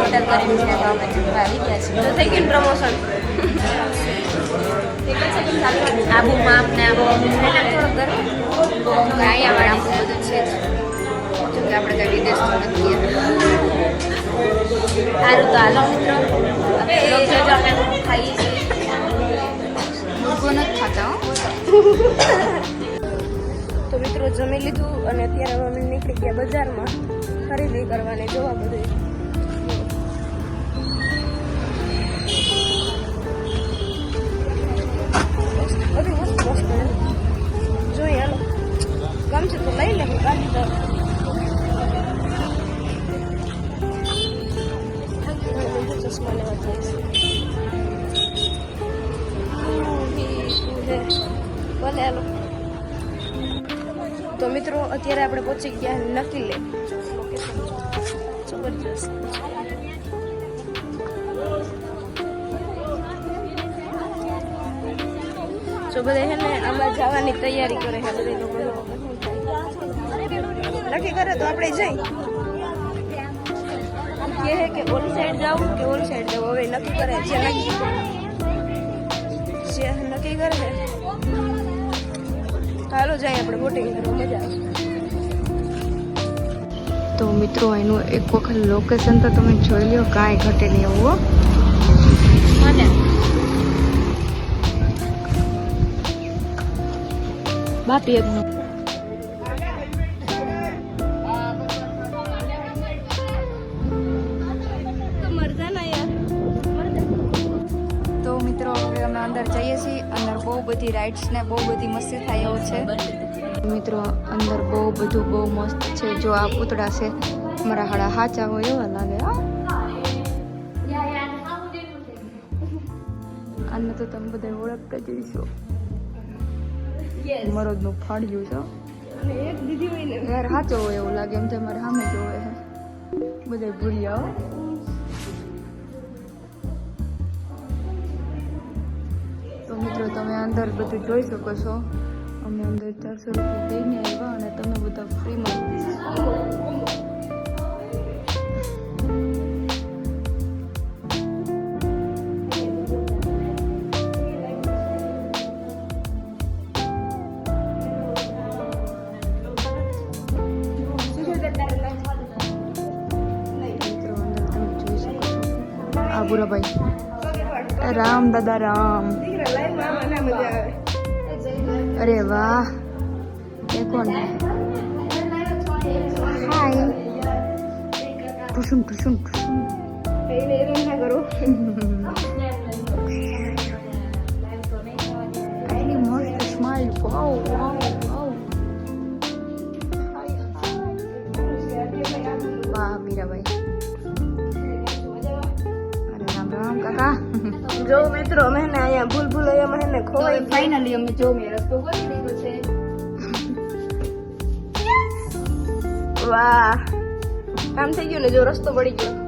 Hotel કરીને છે તો અમે આવી ગયા છીએ. તો થઈ ગયું પ્રમોશન આબુ થોડોક ગરમ. અહીંયા વાળા આબુ બધું છે જો. કે આપણે કઈ વિદેશ તો નથી. સારું તો હાલો મિત્રો. હવે જોજો અમે ખાઈએ છીએ. મુર્ગો નથી ખાતા તો મિત્રો જમી લીધું અને અત્યારે અમે નીકળી ગયા બજારમાં ખરીદી કરવાની જોવા બધું. તો મિત્રો, અત્યારે આપણે પહોંચી ગયા નક્કી લે જબરજસ્ત. જો બધા છે ને આમાં જવાની તૈયારી કરે છે બધે લોકો. નક્કી કરે તો આપણે જઈ. હે કે ઓલ સાઈડ જાવ કે ઓલ સાઈડ જાવ હવે નક્કી કરે જે નક્કી કરે. છે ચાલો જાય આપણે બોટિંગ કરવા મજા આવશે તો મિત્રો એનું એક વખત લોકેશન તો તમે જોઈ લો કાંઈ ઘટે નહીં એવું હો. બાપી એકનું. મિત્રો હવે અમે અંદર જઈએ છીએ. અંદર બહુ બધી રાઇડ્સ ને બહુ બધી મસ્તી થાય એવું છે. મિત્રો અંદર બહુ બધું બહુ મસ્ત છે. જો આ પૂતળા છે મારા હાડા હાચા હોય એવા લાગે અને આને તો તમે બધા ઓળખતા જ હશો. મરદનું ફાડ્યું છે એક દીદી હોય ને. સાચો હોય એવું લાગે એમ તો મારે સામે જોવે છે બધા ભૂલ્યા તો મિત્રો તમે અંદર બધું જોઈ શકો છો. અમે અંદર ચારસો રૂપિયા દઈને આવ્યા અને તમે બધા ફ્રીમાં મિત્રો અંદર રામ દાદા રામ દીકરા લાઈવમાં આમાં ના મજા આવે અરે વાહ એ કોણ હાય ટુસુમ ટુસુમ ટુસુમ એને એનું ના કરો એની મસ્ત સ્માઈલ વાવ વાવ જો મિત્રો અમે ને અહીંયા ભૂલ ભૂલ અહીંયા ને ખોવાઈ. ફાઇનલી અમે જો મે રસ્તો કરી દીધો છે. વાહ. કામ થઈ ગયું ને જો રસ્તો પડી ગયો.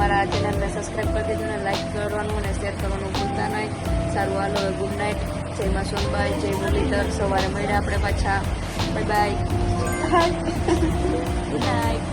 અમારા ચેનલને સબસ્ક્રાઈબ કરી દેજો અને લાઇક કરવાનું અને શેર કરવાનું ભૂલતા નહીં. સારું, હાલો ગુડ નાઇટ જય માં સોનબાઈ, જય મુરલીધર. સવારે મળ્યા આપણે પાછા. Bye bye good night